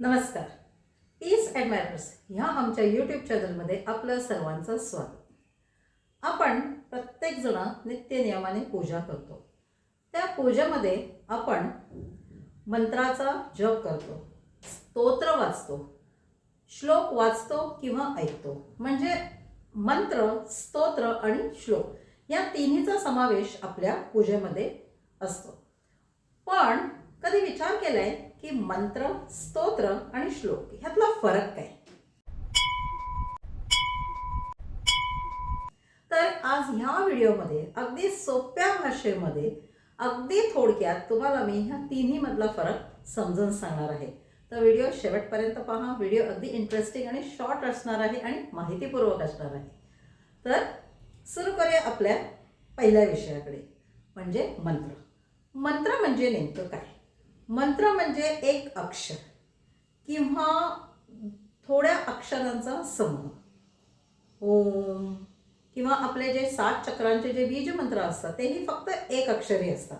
नमस्कार. ईस ॲडमायरर्स ह्या आमच्या यूट्यूब चॅनलमध्ये आपलं सर्वांचं स्वागत. आपण प्रत्येकजण नित्यनियमाने पूजा करतो. त्या पूजेमध्ये आपण मंत्राचा जप करतो स्तोत्र वाचतो श्लोक वाचतो किंवा ऐकतो. म्हणजे मंत्र स्तोत्र आणि श्लोक या तिन्हीचा समावेश आपल्या पूजेमध्ये असतो. पण कधी विचार केलाय की मंत्र स्तोत्र आणि श्लोक ह्यातला फरक काय? तर आज ह्या व्हिडिओमध्ये अगदी सोप्या भाषेमध्ये अगदी थोडक्यात तुम्हाला मी ह्या तिन्ही मधला फरक समजून सांगणार आहे. तर व्हिडिओ शेवटपर्यंत पहा व्हिडिओ अगदी इंटरेस्टिंग आणि शॉर्ट असणार आहे आणि माहितीपूर्वक असणार आहे. तर सुरू करूया आपल्या पहिल्या विषयाकडे म्हणजे मंत्र. मंत्र म्हणजे नेमकं काय? मंत्र म्हणजे एक अक्षर किंवा थोड्या अक्षरांचा समूह. ओम किंवा आपले जे सात चक्रांचे जे बीज मंत्र असतात तेही फक्त एक अक्षरी असतात.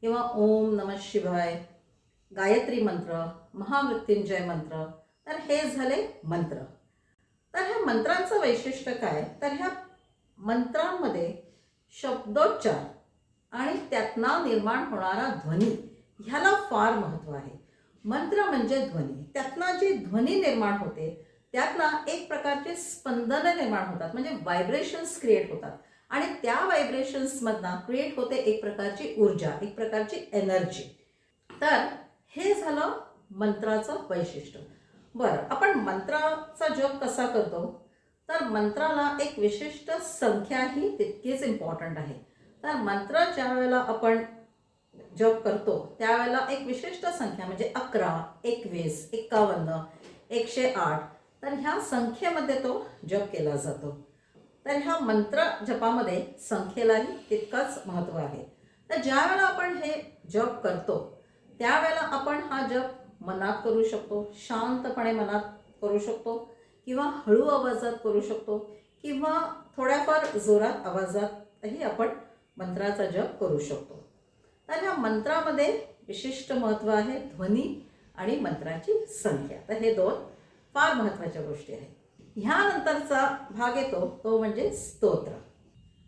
किंवा ओम नम शिवाय गायत्री मंत्र महामृत्युंजय मंत्र तर हे झाले मंत्र. तर ह्या मंत्रांचं वैशिष्ट्य काय? तर ह्या मंत्रांमध्ये शब्दोच्चार आणि त्यातना निर्माण होणारा ध्वनी ह्याला फार महत्त्व आहे. मंत्र म्हणजे ध्वनी. त्यातनं जी ध्वनी निर्माण होते त्यातनं एक प्रकारचे स्पंदनं निर्माण होतात. म्हणजे व्हायब्रेशन्स क्रिएट होतात. आणि त्या व्हायब्रेशन्समधनं क्रिएट होते एक प्रकारची ऊर्जा एक प्रकारची एनर्जी तर हे झालं मंत्राचं वैशिष्ट्य. बरं आपण मंत्राचा जप कसा करतो? तर मंत्राला एक विशिष्ट संख्या ही तितकीच इम्पॉर्टंट आहे. तर मंत्र ज्या वेळेला आपण जप करतो त्यावेळेला एक विशिष्ट संख्या म्हणजे अकरा एकवीस एक्कावन्न एकशे आठ तर ह्या संख्येमध्ये तो जप केला जातो. तर ह्या मंत्र जपामध्ये संख्येलाही तितकंच महत्त्व आहे. तर ज्या वेळेला आपण हे जप करतो त्यावेळेला आपण हा जप मनात करू शकतो शांतपणे मनात करू शकतो किंवा हळू आवाजात करू शकतो किंवा थोड्याफार जोरात आवाजातही आपण मंत्राचा जप करू शकतो. तर ह्या मंत्रामध्ये विशिष्ट महत्त्व आहे ध्वनी आणि मंत्राची संख्या. तर हे दोन फार महत्त्वाच्या गोष्टी आहेत. ह्यानंतरचा भाग येतो तो म्हणजे स्तोत्र.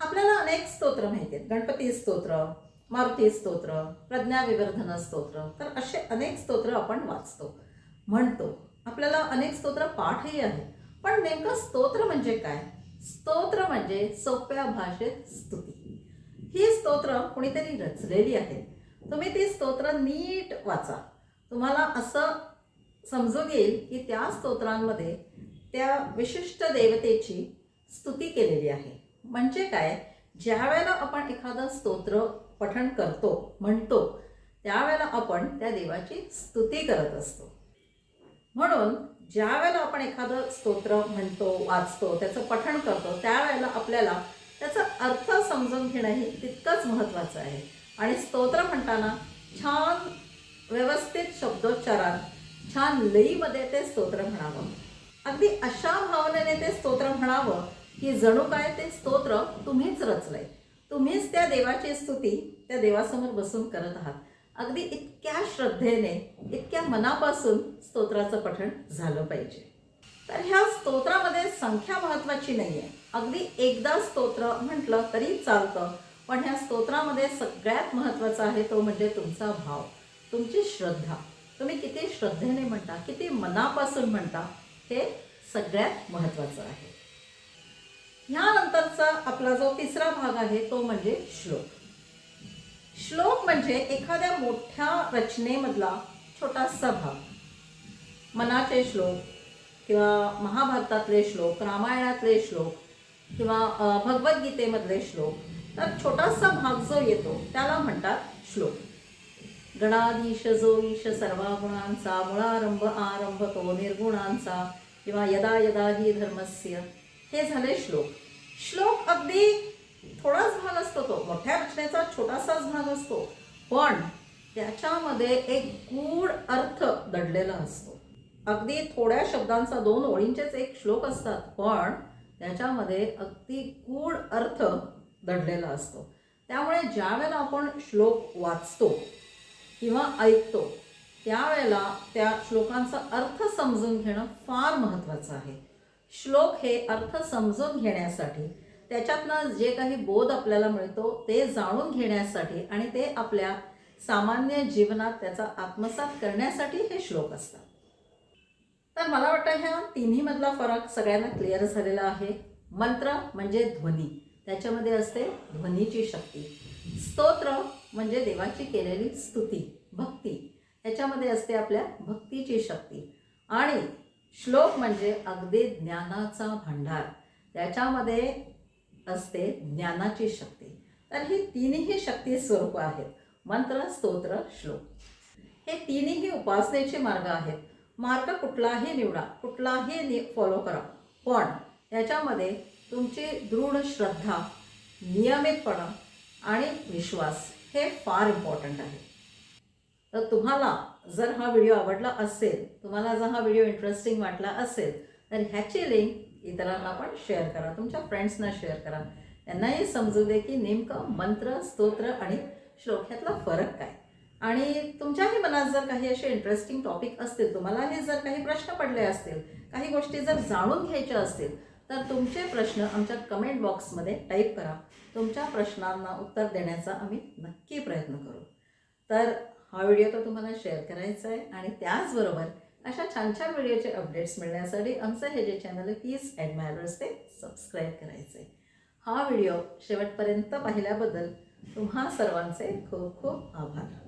आपल्याला अनेक स्तोत्र माहिती आहेत. गणपती स्तोत्र मारुती स्तोत्र प्रज्ञाविवर्धन स्तोत्र. तर असे अनेक स्तोत्र आपण वाचतो म्हणतो. आपल्याला अनेक स्तोत्र पाठही आहे पण नेमकं स्तोत्र म्हणजे काय? स्तोत्र म्हणजे सोप्या भाषेत स्तुती. ही स्तोत्र कुणीतरी रचलेली आहेत तुम्ही ती स्तोत्र नीट वाचा. तुम्हाला असं समजून येईल की त्या स्तोत्रांमध्ये त्या विशिष्ट देवतेची स्तुती केलेली आहे. म्हणजे काय? ज्या वेळेला आपण एखादं स्तोत्र पठण करतो म्हणतो त्यावेळेला आपण त्या देवाची स्तुती करत असतो. म्हणून ज्या वेळेला आपण एखादं स्तोत्र म्हणतो वाचतो त्याचं पठण करतो त्यावेळेला आपल्याला त्याचा अर्थ समजून घेणं हे तितकंच महत्त्वाचं आहे. आणि स्तोत्र म्हणताना छान व्यवस्थित शब्दोच्चारात छान लईमध्ये ते स्तोत्र म्हणावं. अगदी अशा भावनेने ते स्तोत्र म्हणावं की जणू काय ते स्तोत्र तुम्हीच रचलंय. तुम्हीच त्या देवाची स्तुती त्या देवासमोर बसून करत आहात. अगदी इतक्या श्रद्धेने इतक्या मनापासून स्तोत्राचं पठण झालं पाहिजे. तर ह्या स्तोत्रामध्ये संख्या महत्त्वाची नाही आहे अगदी एकदा स्तोत्र म्हटलं तरी चालतं. पण ह्या स्तोत्रामध्ये सगळ्यात महत्त्वाचा आहे तो म्हणजे तुमचा भाव. तुमची श्रद्धा. तुम्ही किती श्रद्धेने म्हणता किती मनापासून म्हणता हे सगळ्यात महत्त्वाचं आहे. ह्यानंतरचा आपला जो तिसरा भाग आहे तो म्हणजे श्लोक. श्लोक म्हणजे एखाद्या मोठ्या रचनेमधला छोटासा भाग. मनाचे श्लोक किंवा महाभारतातले श्लोक रामायणातले श्लोक किंवा भगवद्गीतेमधले श्लोक तर छोटासा भाग जो येतो त्याला म्हणतात श्लोक. गणाधीश जो ईश सर्वा गुणांचा मुळारंभ आरंभ तो निर्गुणांचा किंवा यदा यदा ही धर्मस्य हे झाले श्लोक. श्लोक अगदी थोडाच भाग असतो तो मोठ्या रचनेचा छोटासाच भाग असतो पण त्याच्यामध्ये एक गूढ अर्थ दडलेला असतो. अगदी थोड्या शब्दांचा दोन ओळींचेच एक श्लोक असतात पण त्याच्यामध्ये अगदी गूढ अर्थ दडलेला असतो. त्यामुळे ज्या वेळेला आपण श्लोक वाचतो किंवा ऐकतो त्यावेळेला त्या श्लोकांचा अर्थ समजून घेणं फार महत्त्वाचं आहे. श्लोक हे अर्थ समजून घेण्यासाठी त्याच्यातनं जे काही बोध आपल्याला मिळतो ते जाणून घेण्यासाठी आणि ते आपल्या सामान्य जीवनात त्याचा आत्मसात करण्यासाठी हे श्लोक असतात. तर मला वाटतं ह्या तिन्हीमधला फरक सगळ्यांना क्लिअर झालेला आहे. मंत्र म्हणजे ध्वनी. त्याच्यामध्ये असते ध्वनीची शक्ती. स्तोत्र म्हणजे देवाची केलेली स्तुती भक्ती. त्याच्यामध्ये असते आपल्या भक्तीची शक्ती. आणि श्लोक म्हणजे अगदी ज्ञानाचा भांडार. त्याच्यामध्ये असते ज्ञानाची शक्ती. तर ही तीनही शक्ती स्वरूप आहेत. मंत्र स्तोत्र श्लोक. हे तीनही उपासनेचे मार्ग आहेत. मार्ग कुठलाही निवडा कुठलाही नि फॉलो करा. पण याच्यामध्ये तुमची दृढ श्रद्धा नियमितपणा आणि विश्वास हे फार इम्पॉर्टंट आहे. तर तुम्हाला जर हा व्हिडिओ आवडला असेल तुम्हाला जर हा व्हिडिओ इंटरेस्टिंग वाटला असेल तर ह्याची लिंक इतरांना पण शेअर करा तुमच्या फ्रेंड्सना शेअर करा. त्यांनाही समजू दे की नेमकं मंत्र स्तोत्र आणि श्लोक ह्यातला फरक काय. आणि तुमच्याही मनात जर काही असे इंटरेस्टिंग टॉपिक असतील तुम्हालाही जर काही प्रश्न पडले असतील काही गोष्टी जर जाणून घ्यायच्या असतील तर तुमचे प्रश्न आमच्या कमेंट बॉक्समध्ये टाईप करा. तुमच्या प्रश्नांना उत्तर देण्याचा आम्ही नक्की प्रयत्न करू. तर हा व्हिडिओ तर तुम्हाला शेअर करायचा आहे आणि त्याचबरोबर अशा छान छान व्हिडिओचे अपडेट्स मिळण्यासाठी आमचं हे जे चॅनल आहे प्लीज ॲडमायरर्स ते सबस्क्राईब करायचं आहे हा व्हिडिओ शेवटपर्यंत पाहिल्याबद्दल तुम्हा सर्वांचे खूप खूप आभार.